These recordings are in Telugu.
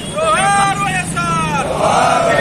Rojar, Rojar!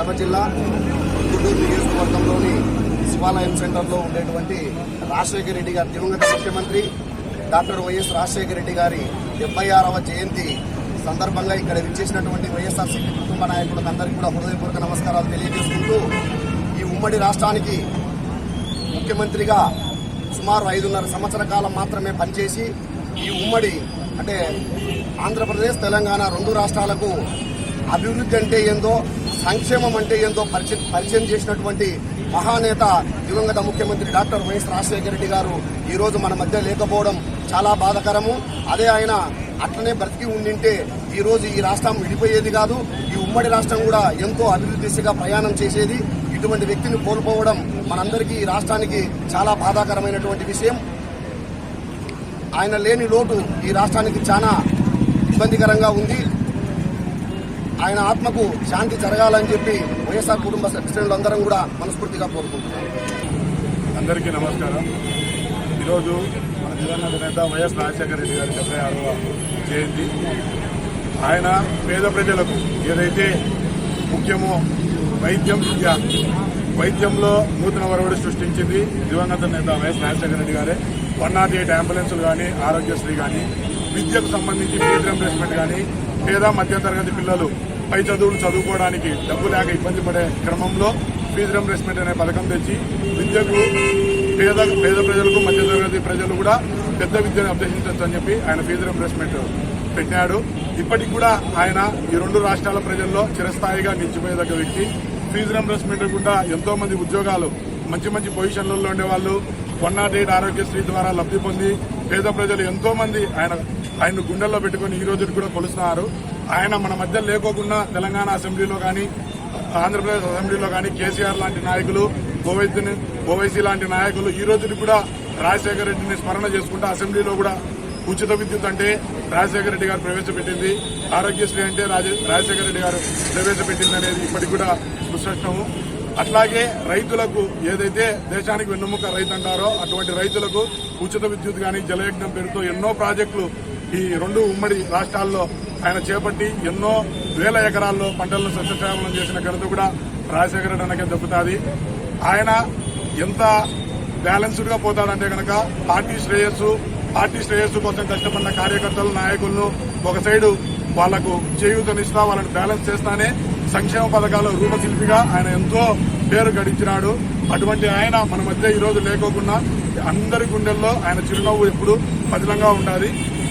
కడప జిల్లా గుంటూరు నియోజకవర్గంలోని శివాలయం సెంటర్లో ఉండేటువంటి రాజశేఖర రెడ్డి గారి దివంగత ముఖ్యమంత్రి డాక్టర్ వైఎస్ రాజశేఖర రెడ్డి గారి డెబ్బై ఆరవ జయంతి సందర్భంగా ఇక్కడ విచ్చేసినటువంటి వైఎస్ఆర్సీపీ కుటుంబ నాయకులకు అందరికీ కూడా హృదయపూర్వక నమస్కారాలు తెలియజేసుకుంటూ ఈ ఉమ్మడి రాష్ట్రానికి ముఖ్యమంత్రిగా సుమారు ఐదున్నర సంవత్సర కాలం మాత్రమే పనిచేసి ఈ ఉమ్మడి అంటే ఆంధ్రప్రదేశ్ తెలంగాణ రెండు రాష్ట్రాలకు అభివృద్ధి అంటే ఏందో సంక్షేమం అంటే ఏందో పరిచయం పరిచయం చేసినటువంటి మహానేత దివంగత ముఖ్యమంత్రి డాక్టర్ వైఎస్ రాజశేఖర రెడ్డి గారు ఈ రోజు మన మధ్య లేకపోవడం చాలా బాధకరము. అదే ఆయన అట్లనే బ్రతికి ఉండింటే ఈ రోజు ఈ రాష్ట్రం విడిపోయేది కాదు. ఈ ఉమ్మడి రాష్ట్రం కూడా ఎంతో అభివృద్ధి దిశగా ప్రయాణం చేసేది. ఇటువంటి వ్యక్తిని కోల్పోవడం మనందరికీ ఈ రాష్ట్రానికి చాలా బాధాకరమైనటువంటి విషయం. ఆయన లేని లోటు ఈ రాష్ట్రానికి చాలా ఇబ్బందికరంగా ఉంది. ఆయన ఆత్మకు శాంతి జరగాలని చెప్పి వైఎస్ఆర్ కుటుంబ శ్రేణులందరం కూడా మనస్ఫూర్తిగా కోరుకుంటున్నాం. అందరికీ నమస్కారం. ఈరోజు మన దివంగత నేత వైఎస్ రాజశేఖర రెడ్డి గారి డెబ్బై ఆరవ జయంతి. ఆయన పేద ప్రజలకు ఏదైతే ముఖ్యమో వైద్యం విద్య వైద్యంలో నూతన వరవడి సృష్టించింది దివంగత నేత వైఎస్ రాజశేఖర రెడ్డి గారే. వన్ నాట్ ఎయిట్ అంబులెన్సులు కానీ ఆరోగ్యశ్రీ కానీ విద్యకు సంబంధించి ఫీజు రింబర్స్మెంట్ కానీ పేద మధ్యతరగతి పిల్లలు పై చదువులు చదువుకోవడానికి డబ్బు లేక ఇబ్బంది పడే క్రమంలో ఫీజు రింబర్స్మెంట్ అనే పథకం తెచ్చి విద్యకు పేద పేద ప్రజలకు మధ్యతరగతి ప్రజలు కూడా పెద్ద విద్యను అభ్యసించవచ్చు అని చెప్పి ఆయన ఫీజు రింబర్స్మెంట్ పెట్టాడు ఇప్పటికి కూడా ఆయన ఈ రెండు రాష్ట్రాల ప్రజల్లో చిరస్థాయిగా నిలిచిపోయేదగ్గ వ్యక్తి. ఫీజు రింబర్స్మెంట్ కూడా ఎంతో మంది ఉద్యోగాలు మంచి మంచి పొజిషన్లలో ఉండేవాళ్ళు వన్ నాట్ ఎయిట్ ఆరోగ్యశ్రీ ద్వారా లబ్ధి పొంది పేద ప్రజలు ఎంతో మంది ఆయన ఆయన గుండెల్లో పెట్టుకుని ఈ రోజు కూడా కొలుస్తున్నారు. ఆయన మన మధ్య లేకోకుండా తెలంగాణ అసెంబ్లీలో కానీ ఆంధ్రప్రదేశ్ అసెంబ్లీలో కానీ కేసీఆర్ లాంటి నాయకులు ఓవైసీని ఓవైసీ లాంటి నాయకులు ఈ రోజు కూడా రాజశేఖర రెడ్డిని స్మరణ చేసుకుంటూ అసెంబ్లీలో కూడా ఉచిత విద్యుత్ అంటే రాజశేఖర రెడ్డి గారు ప్రవేశపెట్టింది. ఆరోగ్యశ్రీ అంటే రాజశేఖర రెడ్డి గారు ప్రవేశపెట్టింది అనేది ఇప్పటికి కూడా స్పష్టము అట్లాగే రైతులకు ఏదైతే దేశానికి వెన్నుముక రైతు అంటారో అటువంటి రైతులకు ఉచిత విద్యుత్ కానీ జలయజ్ఞం పేరుతో ఎన్నో ప్రాజెక్టులు ఈ రెండు ఉమ్మడి రాష్ట్రాల్లో ఆయన చేపట్టి ఎన్నో వేల ఎకరాల్లో పంటలను సస్యశ్యామలం చేసిన ఘనత కూడా రాజశేఖర రెడ్డి దక్కుతుంది. ఆయన ఎంత బ్యాలెన్స్డ్గా పోతాడంటే కనుక పార్టీ శ్రేయస్సు పార్టీ శ్రేయస్సు కోసం కష్టపడిన కార్యకర్తలు నాయకులను ఒక సైడు వాళ్ళకు చేయూతనిస్తా వాళ్ళని బ్యాలెన్స్ చేస్తానే సంక్షేమ పథకాల రూపశిల్పిగా ఆయన ఎంతో పేరు గడించినాడు. అటువంటి ఆయన మన మధ్య ఈ రోజు లేకోకుండా అందరి గుండెల్లో ఆయన చిరునవ్వు ఎప్పుడు పదిలంగా ఉండాలి.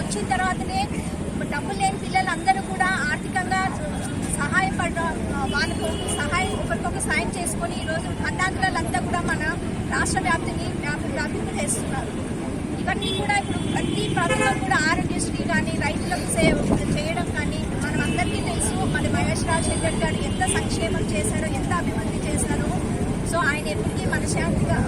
వచ్చిన తర్వాతనే డబ్బు లేని పిల్లలందరూ కూడా ఆర్థికంగా సహాయపడ వాళ్ళకు సహాయం ఒకరికొకరు సాయం చేసుకొని ఈరోజు కన్నాంధ్రులంతా కూడా మన రాష్ట్ర వ్యాప్తిని వ్యాప్తి చేస్తున్నారు. ఇవన్నీ కూడా ఇప్పుడు ప్రతి ప్రభుత్వం కూడా ఆరోగ్యశ్రీ కానీ రైతులకు చేయడం కానీ మనం అందరికీ తెలుసు. మన వైఎస్ రాజశేఖర్ గారు ఎంత సంక్షేమం చేశారో ఎంత అభివృద్ధి చేశారో. సో ఆయన ఎప్పటికీ మనశాంతిగా